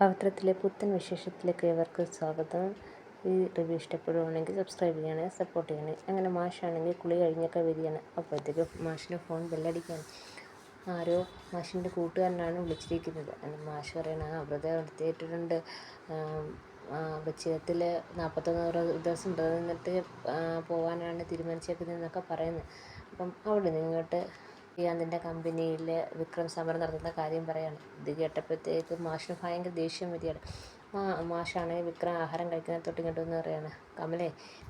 പവിത്രത്തിലെ പുത്തൻ വിശേഷത്തിലേക്ക് ഇവർക്ക് സ്വാഗതം. ഈ റിവ്യൂ ഇഷ്ടപ്പെടുവാണെങ്കിൽ സബ്സ്ക്രൈബ് ചെയ്യണേ സപ്പോർട്ട് ചെയ്യണേ. അങ്ങനെ മാഷാണെങ്കിൽ കുളി കഴിഞ്ഞൊക്കെ വരികയാണ്. അപ്പോഴത്തേക്ക് മാഷിന്റെ ഫോൺ ബെല്ലടിക്കുകയാണ് ആരോ മാഷിന്റെ കൂട്ടുകാരനാണ് വിളിച്ചിരിക്കുന്നത്. മാഷ് പറയണ വ്രതം എടുത്തിട്ടുണ്ട് വച്ചിരത്തിൽ നാൽപ്പത്തൊന്ന് ദിവസം വ്രതം നിന്നിട്ട് പോകാനാണ് തീരുമാനിച്ചേക്കുന്നതെന്നൊക്കെ പറയുന്നത് അപ്പം അവിടെ നിന്നിട്ട് ശ്രീകാന്തിന്റെ കമ്പനിയിൽ വിക്രം സമരം നടത്തുന്ന കാര്യം പറയാണ്. ഇത് കേട്ടപ്പോഴത്തേക്ക് മാഷിന് ഭയങ്കര ദേഷ്യം വരികയാണ്. മാഷാണെങ്കിൽ വിക്രം ആഹാരം കഴിക്കുന്ന തൊട്ട് ഇങ്ങോട്ട് വന്ന് പറയാണ്. കമലേ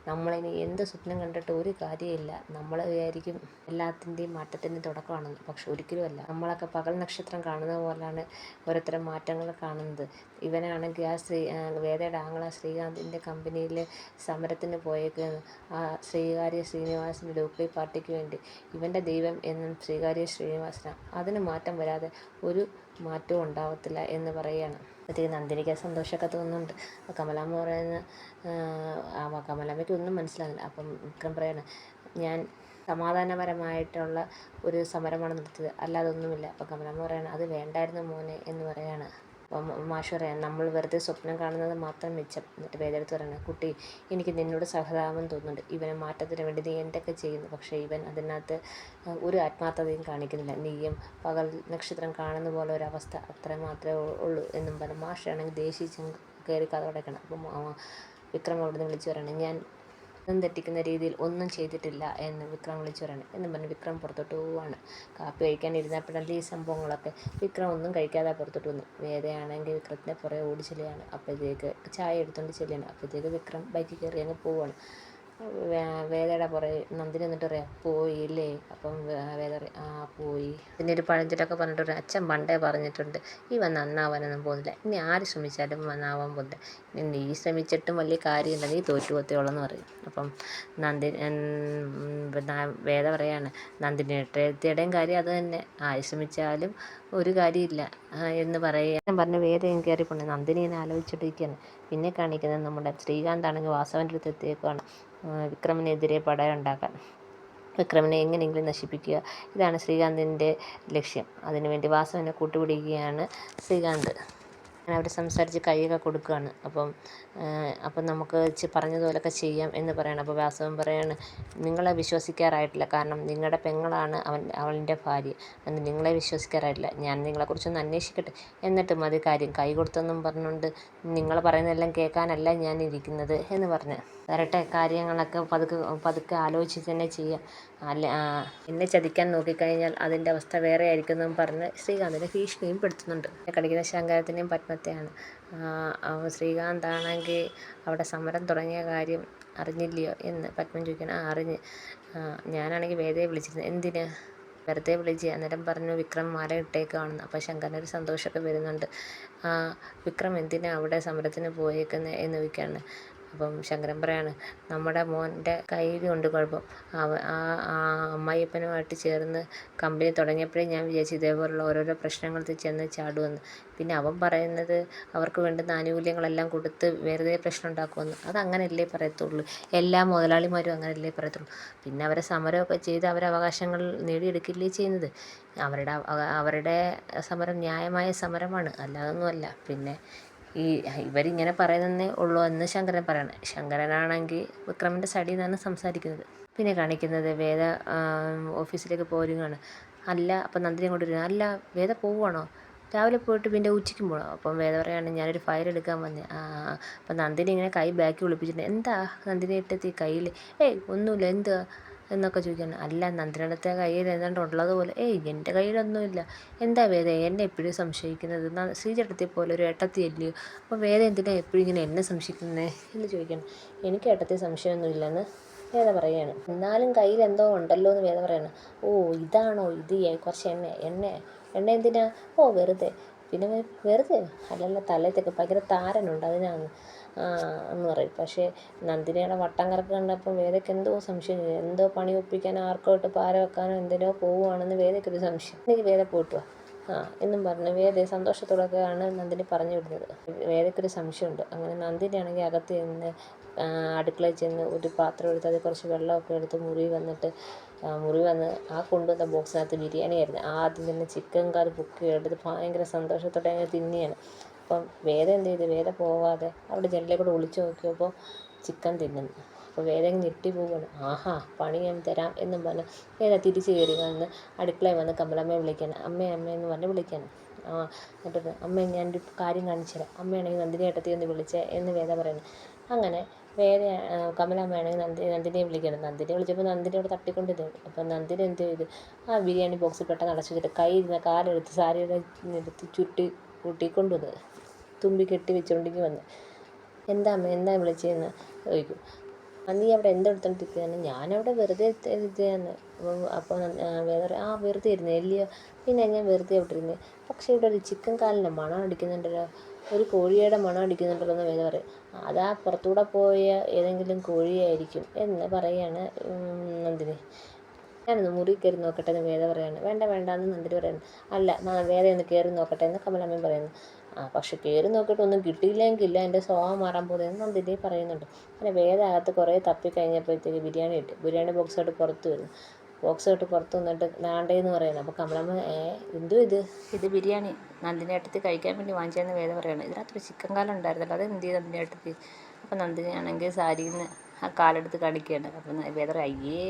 നമ്മളിനി എന്ത് സ്വപ്നം കണ്ടിട്ട് ഒരു കാര്യമില്ല നമ്മൾ വിചാരിക്കും എല്ലാത്തിന്റെയും മാറ്റത്തിന്റെ തുടക്കമാണെന്ന്. പക്ഷെ ഒരിക്കലുമല്ല നമ്മളൊക്കെ പകൽ നക്ഷത്രം കാണുന്ന പോലെയാണ് ഓരോരുത്തരും മാറ്റങ്ങൾ കാണുന്നത്. ഇവനാണെങ്കിൽ ആ ശ്രീ വേദയുടെ ആങ്ങള ശ്രീകാന്തിന്റെ കമ്പനിയിൽ സമരത്തിന് പോയേക്കുന്നത് ആ ശ്രീകാര്യ ശ്രീനിവാസിന്റെ ഡൂപ്ലി പാർട്ടിക്ക് വേണ്ടി. ഇവന്റെ ദൈവം എന്നും ശ്രീകാര്യ ശ്രീനിവാസനാണ് അതിന് മാറ്റം വരാതെ ഒരു മാറ്റവും ഉണ്ടാവത്തില്ല എന്ന് പറയുകയാണ്. അപ്പോഴത്തേക്ക് നന്ദിനിക്ക് സന്തോഷമൊക്കെ തോന്നുന്നുണ്ട്. കമലാമ്മ പറയുന്ന കമലാമ്മയ്ക്ക് ഒന്നും മനസ്സിലാകുന്നില്ല അപ്പം വിക്രം പറയാണ് ഞാൻ സമാധാനപരമായിട്ടുള്ള ഒരു സമരമാണ് നടത്തിയത്. അല്ലാതൊന്നുമില്ല അപ്പം കമലാമ്മ പറയാണ് അത് വേണ്ടായിരുന്നു മോനെ എന്ന് അപ്പം മാഷ് പറയാം നമ്മൾ വെറുതെ സ്വപ്നം കാണുന്നത് മാത്രം മിച്ചം. എന്നിട്ട് വേദെടുത്ത് പറയണം കുട്ടി എനിക്ക് നിന്നോട് സഹതാപം തോന്നുന്നുണ്ട്. ഇവനെ മാറ്റത്തിന് വേണ്ടി നീ എന്തൊക്കെ ചെയ്യുന്നു? പക്ഷേ ഇവൻ അതിനകത്ത് ഒരു ആത്മാർത്ഥതയും കാണിക്കുന്നില്ല. നീയും പകൽ നക്ഷത്രം കാണുന്ന പോലെ ഒരവസ്ഥ അത്ര മാത്രമേ ഉള്ളൂ എന്നും പറഞ്ഞു മാഷാണെങ്കിൽ ദേശീയ കയറി കഥ അടയ്ക്കണം അപ്പം വിക്രം അവിടുന്ന് വിളിച്ചു പറയണം ഞാൻ അർത്ഥം തെറ്റിക്കുന്ന രീതിയിൽ ഒന്നും ചെയ്തിട്ടില്ല എന്ന് വിക്രം വിളിച്ചു എന്ന് പറഞ്ഞ് വിക്രം പുറത്തോട്ട് പോവുകയാണ് കാപ്പി കഴിക്കാൻ ഇരുന്നപ്പോഴല്ലേ ഈ സംഭവങ്ങളൊക്കെ. വിക്രം ഒന്നും കഴിക്കാതെ പുറത്തോട്ട് വന്നു. വേദയാണെങ്കിൽ വിക്രത്തിന്റെ പുറകെ ഓടി ചെല്ലുകയാണ്. അപ്പോഴത്തേക്ക് ചായ എടുത്തുകൊണ്ട് ചെല്ലുകയാണ്. അപ്പോഴത്തേക്ക് വിക്രം ബൈക്കിൽ കയറി അങ്ങ് പോവുകയാണ് വേദയുടെ പുറകെ നന്ദിനി എന്നിട്ട് പറയാം പോയില്ലേ? അപ്പം വേദ ആ പോയി. പിന്നെ ഒരു പഴഞ്ചൊല്ലൊക്കെ പറഞ്ഞിട്ട് ഒരു അച്ഛൻ പണ്ടേ പറഞ്ഞിട്ടുണ്ട് ഇവൻ നന്നാവാനൊന്നും പോകുന്നില്ല. ഇനി ആര് ശ്രമിച്ചാലും നന്നാവാൻ പോകുന്നില്ല. നീ ശ്രമിച്ചിട്ടും വലിയ കാര്യമില്ല. നീ തോറ്റു പോത്തേയുള്ളെന്ന് പറയും. അപ്പം നന്ദി വേദ പറയാണ് നന്ദിനിയുടെയും കാര്യം അത് തന്നെ. ആര് ശ്രമിച്ചാലും ഒരു കാര്യമില്ല എന്ന് പറയുക പറഞ്ഞ് വേദയും കയറി പോണേ നന്ദിനി ഇങ്ങനെ ആലോചിച്ചിട്ടിരിക്കുകയാണ് പിന്നെ കാണിക്കുന്നത് നമ്മുടെ ശ്രീകാന്ത് ആണെങ്കിൽ വാസവന്റെ അടുത്ത് എത്തിയേക്കുവാണ്. വിക്രമിനെതിരെ പടയുണ്ടാക്കാൻ വിക്രമിനെ എങ്ങനെയെങ്കിലും നശിപ്പിക്കുക. ഇതാണ് ശ്രീകാന്തിന്റെ ലക്ഷ്യം. അതിനുവേണ്ടി വാസവനെ കൂട്ടുപിടിക്കുകയാണ് ശ്രീകാന്ത്. അവർ സംസാരിച്ച് കൈയൊക്കെ കൊടുക്കുകയാണ് അപ്പം അപ്പം നമുക്ക് പറഞ്ഞതുപോലൊക്കെ ചെയ്യാം എന്ന് പറയണം. അപ്പോൾ വാസവൻ പറയാണ് നിങ്ങളെ വിശ്വസിക്കാറായിട്ടില്ല. കാരണം നിങ്ങളുടെ പെങ്ങളാണ് അവൻ അവളിന്റെ ഭാര്യ. എന്ന് നിങ്ങളെ വിശ്വസിക്കാറായിട്ടില്ല. ഞാൻ നിങ്ങളെക്കുറിച്ചൊന്ന് അന്വേഷിക്കട്ടെ. എന്നിട്ട് മതി കാര്യം. കൈ കൊടുത്തെന്നും പറഞ്ഞുകൊണ്ട് നിങ്ങൾ പറയുന്നതെല്ലാം കേൾക്കാനല്ല ഞാൻ ഇരിക്കുന്നത് എന്ന് പറഞ്ഞ്. വരട്ടെ കാര്യങ്ങളൊക്കെ പതുക്കെ പതുക്കെ ആലോചിച്ച് തന്നെ ചെയ്യാം. അല്ല എന്നെ ചതിക്കാൻ നോക്കിക്കഴിഞ്ഞാൽ അതിന്റെ അവസ്ഥ വേറെ ആയിരിക്കും എന്നും പറഞ്ഞ് ശ്രീകാന്തിനെ ഭീഷണിയും പെടുത്തുന്നുണ്ട്. കളിക്കുന്ന ശങ്കരത്തിനെയും പത്മത്തെയാണ് ശ്രീകാന്താണെങ്കിൽ അവിടെ സമരം തുടങ്ങിയ കാര്യം അറിഞ്ഞില്ലയോ എന്ന് പത്മൻ ചോദിക്കണം ആ അറിഞ്ഞ്. ഞാനാണെങ്കിൽ വേദയെ വിളിച്ചിരുന്നു. എന്തിന്? വെറുതെ വിളിച്ച് അന്നേരം പറഞ്ഞു വിക്രം മാല ഇട്ടേക്കുവാണെന്ന്. അപ്പോൾ ശങ്കരനൊരു സന്തോഷമൊക്കെ വരുന്നുണ്ട്. വിക്രം എന്തിനാണ് അവിടെ സമരത്തിന് പോയേക്കുന്നത് എന്ന് ചോദിക്കുകയാണ്. അപ്പം ശങ്കരൻ പറയാണ് നമ്മുടെ മോന്റെ കയ്യിൽ കൊണ്ട് കുഴപ്പം ആ അമ്മായിയപ്പനുമായിട്ട് ചേർന്ന് കമ്പനി തുടങ്ങിയപ്പോഴേ ഞാൻ വിചാരിച്ചു ഇതേപോലുള്ള ഓരോരോ പ്രശ്നങ്ങൾ ചെന്ന് ചാടുമെന്ന് പിന്നെ അവൻ പറയുന്നത് അവർക്ക് വേണ്ടുന്ന ആനുകൂല്യങ്ങളെല്ലാം കൊടുത്ത് വെറുതെ പ്രശ്നം ഉണ്ടാക്കുമെന്ന്. അതങ്ങനെയല്ലേ പറയത്തുള്ളൂ. എല്ലാ മുതലാളിമാരും അങ്ങനെയല്ലേ പറയത്തുള്ളൂ. പിന്നെ അവരെ സമരമൊക്കെ ചെയ്ത് അവരെ അവകാശങ്ങൾ നേടിയെടുക്കില്ലേ ചെയ്യുന്നത്. അവരുടെ അവരുടെ സമരം ന്യായമായ സമരമാണ്. അല്ലാതൊന്നുമല്ല. പിന്നെ ഈ ഇവരിങ്ങനെ പറയുന്നതേ ഉള്ളൂ എന്ന് ശങ്കരൻ പറയണം. ശങ്കരനാണെങ്കിൽ വിക്രമിന്റെ സൈഡിൽ നിന്നാണ് സംസാരിക്കുന്നത്. പിന്നെ കാണിക്കുന്നത് വേദ ഓഫീസിലേക്ക് പോരുകയാണ്. അല്ല അപ്പം നന്ദിനി കൊണ്ടു വരുന്നത് അല്ല വേദ പോവുകയാണോ രാവിലെ പോയിട്ട് പിന്നെ ഉച്ചയ്ക്ക് പോകണം അപ്പം വേദ പറയുകയാണ് ഞാനൊരു ഫയൽ എടുക്കാൻ വന്നേ. ആ അപ്പം നന്ദിനി ഇങ്ങനെ കൈ ബാക്കി വിളിപ്പിച്ചിട്ടുണ്ട് എന്താ നന്ദിനി ഇട്ടത്തി കയ്യിൽ? ഏയ് ഒന്നുമില്ല. എന്താ എന്നൊക്കെ ചോദിക്കുകയാണ് അല്ല നന്ദിനിയുടെ കയ്യിൽ ഏതാണ്ട് ഉള്ളതുപോലെ ഏയ് എന്റെ കയ്യിലൊന്നുമില്ല. എന്താ വേദ? എന്നെ എപ്പോഴും സംശയിക്കുന്നത്? ശ്രീചേട്ടത്തെ പോലെ ഒരു ഏട്ടത്തി അല്ലയോ അപ്പോൾ വേദ എന്തിനാണ് എപ്പോഴും ഇങ്ങനെ എന്നെ സംശയിക്കുന്നത് എന്ന് ചോദിക്കണം. എനിക്ക് ഏട്ടത്തി സംശയമൊന്നുമില്ലെന്ന് വേദ പറയാണ് എന്നാലും കയ്യിൽ എന്തോ ഉണ്ടല്ലോ എന്ന് വേദ പറയണം ഓ ഇതാണോ ഇത്? കുറച്ച് എണ്ണ എണ്ണ എണ്ണ എന്തിനാ? ഓ വെറുതെ. പിന്നെ വെറുതെ? അല്ലല്ല തലയത്തൊക്കെ ഭയങ്കര താരനുണ്ട്. അതിനാണ്. എന്ന് പറയും. പക്ഷേ നന്ദിനിയുടെ വട്ടം കറക്ക് കണ്ടപ്പോൾ വേദയ്ക്ക് എന്തോ സംശയം. എന്തോ പണി ഒപ്പിക്കാൻ ആർക്കോ ഇട്ട് പാര വെക്കാനോ എന്തിനോ പോവുകയാണെന്ന് വേദയ്ക്കൊരു സംശയം. എനിക്ക് വേദ പോയിട്ടുവാ ആ എന്നും പറഞ്ഞു വേദ സന്തോഷത്തോടൊക്കെയാണ് നന്ദിനി പറഞ്ഞു വിടുന്നത്. വേദയ്ക്കൊരു സംശയമുണ്ട്. അങ്ങനെ നന്ദിനിയാണെങ്കിൽ അകത്ത് ചെന്ന് അടുക്കളയിൽ ചെന്ന് ഒരു പാത്രം എടുത്ത് അതിൽ കുറച്ച് വെള്ളമൊക്കെ എടുത്ത് മുറി വന്നിട്ട് മുറി വന്ന് ആ കൊണ്ടുവന്ന ബോക്സിനകത്ത് ബിരിയാണി ആയിരുന്നു. ആദ്യം തന്നെ ചിക്കൻ കറി ബുക്ക് എടുത്ത് ഭയങ്കര സന്തോഷത്തോടെ അങ്ങനെ തിന്നുകയാണ് അപ്പം വേദ എന്ത് ചെയ്തു? വേദ പോവാതെ അവിടെ ജനലിൽ കൂടെ ഒളിച്ചു നോക്കിയപ്പോൾ ചിക്കൻ തിന്നുന്നു അപ്പോൾ വേദ ഞെട്ടി പോവുകയാണ്. ആഹാ പണി ഞാൻ തരാം എന്നും പറഞ്ഞ് വേദ തിരിച്ച് കയറി വന്ന് അടുക്കളയിൽ വന്ന് കമലമ്മയെ വിളിക്കണം അമ്മേ അമ്മേ എന്ന് പറഞ്ഞ് വിളിക്കണം ആ എന്നിട്ട് അമ്മ ഞാനൊരു കാര്യം കാണിച്ചു തരാം. അമ്മയാണെങ്കിൽ നന്ദിനി ഏട്ടത്തി ഒന്ന് വിളിച്ചേ എന്ന് വേദ പറയുന്നു. അങ്ങനെ വേദ കമലമ്മയാണെങ്കിൽ നന്ദി നന്ദിനിയെ വിളിക്കണം നന്ദിനിയെ വിളിച്ചപ്പോൾ നന്ദിനി അവിടെ തരും അപ്പോൾ നന്ദിനി എന്ത് ചെയ്തു? ആ ബിരിയാണി ബോക്സിൽ പെട്ടെന്ന് അടച്ചു വെച്ചിട്ട് കൈ ഇരുന്ന കാലെടുത്ത് സാരിയുടെ എടുത്ത് ചുറ്റി കൂട്ടിക്കൊണ്ടുവന്ന് തുമ്പി കെട്ടി വെച്ചുകൊണ്ടിരിക്കും വന്ന് എന്താ അമ്മ എന്താ വിളിച്ചതെന്ന് ചോദിക്കും. നീ അവിടെ എന്തെടുത്തോണ്ടിരിക്കുകയാണ് ഞാനവിടെ വെറുതെ ഇരുത്തിയാണ് അപ്പോൾ വേറെ ആ വെറുതെ ഇരുന്നു ഇല്ലയോ? പിന്നെ ഞാൻ വെറുതെ അവിടെ ഇരുന്നു പക്ഷേ ഇവിടെ ഒരു ചിക്കൻ കാലിന്റെ മണം അടിക്കുന്നുണ്ടല്ലോ. ഒരു കോഴിയുടെ മണം അടിക്കുന്നുണ്ടല്ലോ എന്ന് വേദ പറയും. അതാ പുറത്തൂടെ പോയ ഏതെങ്കിലും കോഴിയായിരിക്കും എന്ന് പറയാണ് നന്ദിനി. ഞാനൊന്ന് മുറി കയറി നോക്കട്ടെ എന്ന് വേദ പറയാണ്. വേണ്ട വേണ്ട എന്ന് നന്ദിനി പറയുന്നു. അല്ല വേദ ഒന്ന് കയറി നോക്കട്ടെ എന്ന് കമലമ്മയും പറയുന്നു. ആ പക്ഷെ കയറി നോക്കിയിട്ട് ഒന്നും കിട്ടിയില്ലെങ്കിൽ എന്റെ സ്വഭാവം മാറാൻ പോകുന്നതെന്ന് നന്ദിനി പറയുന്നുണ്ട്. വേറെ അകത്ത് കുറേ തപ്പി കഴിഞ്ഞപ്പോഴത്തേക്ക് ബിരിയാണി കിട്ടി. ബിരിയാണി ബോക്സ് ആയിട്ട് പുറത്ത് വരുന്നു ബോക്സ് ആയിട്ട് പുറത്ത് വന്നിട്ട് നാണ്ടേന്ന് പറയുന്നത് അപ്പോൾ കമലമ്മ ഏ എന്തോ ഇത്? ഇത് ബിരിയാണി. നന്ദിനി ഏട്ടത്തി കഴിക്കാൻ വേണ്ടി വാങ്ങിച്ചതെന്ന് വേദ പറയുന്നു. ഇതിനകത്തൊരു ചിക്കൻ കാലം ഉണ്ടായിരുന്നല്ലോ. അത് എന്ത് ചെയ്ത് നന്ദിനി അപ്പോൾ അപ്പം നന്ദിനി ആണെങ്കിൽ സാരിയിൽ നിന്ന് ആ കാലെടുത്ത് കാണിക്കുകയാണ്. അപ്പം വേദ അയ്യേ.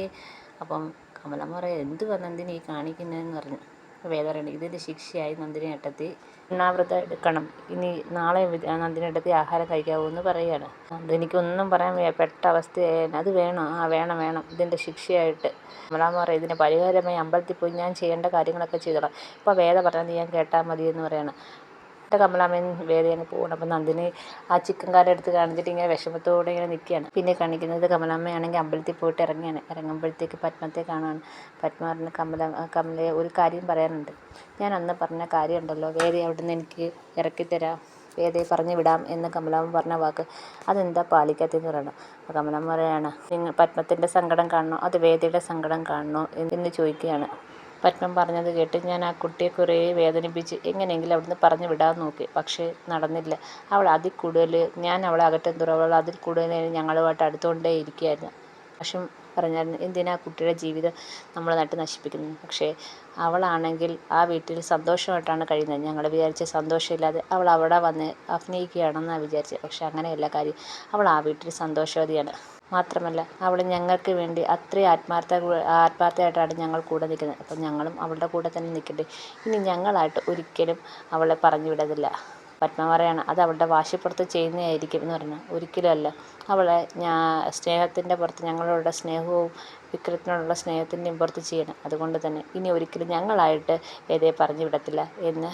അപ്പം കമലമ്മ പറയാം എന്തുവാ നന്ദിനി ഈ കാണിക്കുന്നതെന്ന് പറഞ്ഞു? വേദ പറയുന്നത് ഇതിന്റെ ശിക്ഷയായി നന്ദിനി ഏട്ടത്തി. ഉണ്ണാവൃതം എടുക്കണം. ഇനി നാളെ അതിനിടയ്ക്ക് ആഹാരം കഴിക്കാവൂ എന്ന് പറയുകയാണ് എനിക്കൊന്നും പറയാൻ വയ്യ. പെട്ട അവസ്ഥയായിരുന്നു അത് വേണം. ആ വേണം വേണം. ഇതിന്റെ ശിക്ഷയായിട്ട്. കമലാമ്മ പറയും ഇതിന് പരിഹാരമായി അമ്പലത്തിൽ പോയി ഞാൻ ചെയ്യേണ്ട കാര്യങ്ങളൊക്കെ ചെയ്തോളാം. ഇപ്പോൾ വേദ പറഞ്ഞത് ഞാൻ കേട്ടാൽ മതി എന്ന് എന്നിട്ട് കമലാമേൻ വേറെ പോകണം അപ്പം നന്ദിനി ആ ചിക്കൻ എടുത്ത് കാണിച്ചിട്ട് ഇങ്ങനെ വിഷമത്തോടെ ഇങ്ങനെ നിൽക്കുകയാണ്. പിന്നെ കാണിക്കുന്നത് കമലാമ്മയാണെങ്കിൽ അമ്പലത്തിൽ പോയിട്ട് ഇറങ്ങിയാണ് ഇറങ്ങുമ്പോഴത്തേക്ക് പത്മത്തെ കാണുകയാണ് പത്മ കമല കമല കമലയെ ഒരു കാര്യം പറയാനുണ്ട്. ഞാൻ അന്ന് പറഞ്ഞ കാര്യം ഉണ്ടല്ലോ വേദി അവിടെ നിന്ന് എനിക്ക് ഇറക്കിത്തരാം. വേദയെ പറഞ്ഞു വിടാം എന്ന് കമലാമ്മ പറഞ്ഞ വാക്ക് അതെന്താ പാലിക്കാത്തെന്ന് പറയണം. അപ്പോൾ കമലാമ്മ പറയാണ് നിങ്ങൾ പത്മത്തിന്റെ സങ്കടം കാണണോ? അത് വേദയുടെ സങ്കടം കാണണോ? എന്ന് ചോദിക്കുകയാണ്. പത്മം പറഞ്ഞത് കേട്ട് ഞാൻ ആ കുട്ടിയെ കുറേ വേദനിപ്പിച്ച് എങ്ങനെയെങ്കിലും അവിടുന്ന് പറഞ്ഞു വിടാൻ നോക്കി. പക്ഷേ നടന്നില്ല. അവൾ അതിൽ കൂടുതൽ ഞാൻ അവളെ അകറ്റും അവൾ അതിൽ കൂടുതൽ ഞങ്ങളുമായിട്ട് അടുത്തുകൊണ്ടേ ഇരിക്കുകയായിരുന്നു. പക്ഷേ പറഞ്ഞായിരുന്നു എന്തിനാ കുട്ടിയുടെ ജീവിതം നമ്മൾ നട്ട് നശിപ്പിക്കുന്നത്? പക്ഷേ അവളാണെങ്കിൽ ആ വീട്ടിൽ സന്തോഷമായിട്ടാണ് കഴിയുന്നത്. ഞങ്ങൾ വിചാരിച്ച സന്തോഷമില്ലാതെ അവൾ അവിടെ വന്ന് അഭിനയിക്കുകയാണെന്നാണ് വിചാരിച്ചത്. പക്ഷേ അങ്ങനെയല്ല കാര്യം. അവൾ ആ വീട്ടിൽ സന്തോഷവതിയാണ്. മാത്രമല്ല അവൾ ഞങ്ങൾക്ക് വേണ്ടി അത്രയും ആത്മാർത്ഥ ആത്മാർത്ഥമായിട്ടാണ് ഞങ്ങൾ കൂടെ നിൽക്കുന്നത്. അപ്പം ഞങ്ങളും അവളുടെ കൂടെ തന്നെ നിൽക്കട്ടെ. ഇനി ഞങ്ങളായിട്ട് ഒരിക്കലും അവളെ പറഞ്ഞു വിടതില്ല. പത്മ പറയാണ് അത് അവളുടെ വാശിപ്പുറത്ത് ചെയ്യുന്നതായിരിക്കും എന്ന് പറഞ്ഞാൽ ഒരിക്കലും അല്ല. അവളെ ഞാൻ സ്നേഹത്തിന്റെ പുറത്ത് ഞങ്ങളോടുള്ള സ്നേഹവും വിക്രത്തിനോടുള്ള സ്നേഹത്തിന്റെയും പുറത്ത് ചെയ്യണം. അതുകൊണ്ട് തന്നെ ഇനി ഒരിക്കലും ഞങ്ങളായിട്ട് വേദയെ പറഞ്ഞു വിടത്തില്ല എന്ന്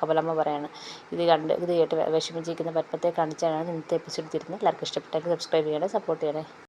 കമലമ്മ പറയാണ്. ഇത് കണ്ട് ഇത് കേട്ട് വിഷമിച്ചിരിക്കുന്ന പത്മത്തെ കാണിച്ചാണ് ഇന്നത്തെ എപ്പിസോഡ് തീരുന്നത്. എല്ലാവർക്കും ഇഷ്ടപ്പെട്ടെങ്കിൽ സബ്സ്ക്രൈബ് ചെയ്യണേ സപ്പോർട്ട് ചെയ്യണേ.